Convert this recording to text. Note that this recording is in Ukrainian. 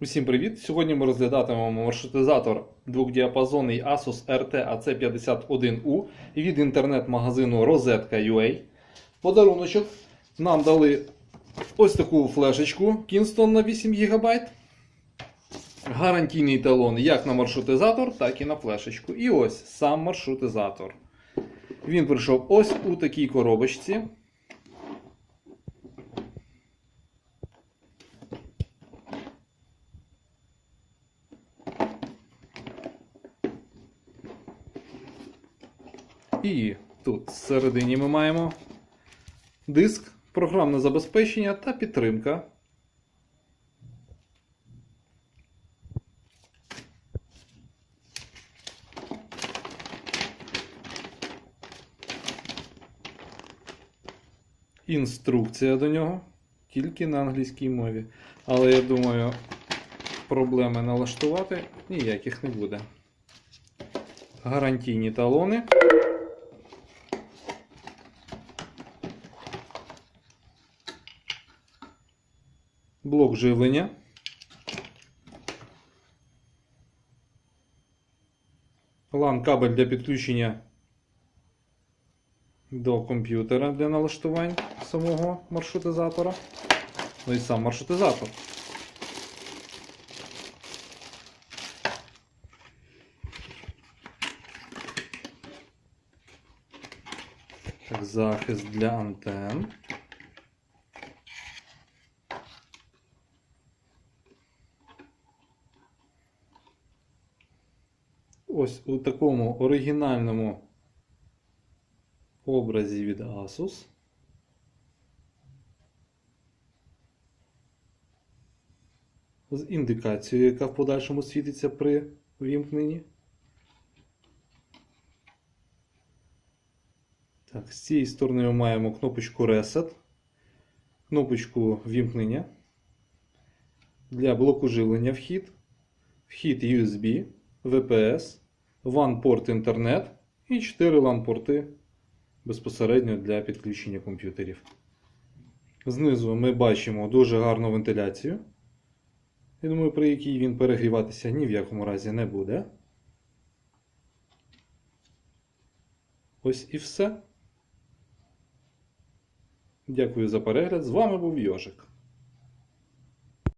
Усім привіт! Сьогодні ми розглядатимемо маршрутизатор двохдіапазонний Asus RT AC51U від інтернет-магазину Rosetka.ua. Подаруночок нам дали ось таку флешечку Kingston на 8 ГБ. Гарантійний талон як на маршрутизатор, так і на флешечку. І ось сам маршрутизатор. Він прийшов ось у такій коробочці. І тут всередині ми маємо диск, програмне забезпечення та підтримка. Інструкція до нього тільки на англійській мові. Але я думаю, проблеми налаштувати ніяких не буде. Гарантійні талони. Блок живлення. LAN кабель для підключення до комп'ютера для налаштувань самого маршрутизатора. Ну і сам маршрутизатор. Так, захист для антенн. Ось у такому оригінальному образі від Asus. З індикацією, яка в подальшому світиться при вімкненні. Так, з цієї сторони ми маємо кнопочку Reset, кнопочку вімкнення. Для блоку живлення вхід, вхід USB, VPS, WAN порт інтернет і 4 LAN порти безпосередньо для підключення комп'ютерів. Знизу ми бачимо дуже гарну вентиляцію. Я думаю, при якій він перегріватися ні в якому разі не буде. Ось і все. Дякую за перегляд. З вами був Йожик.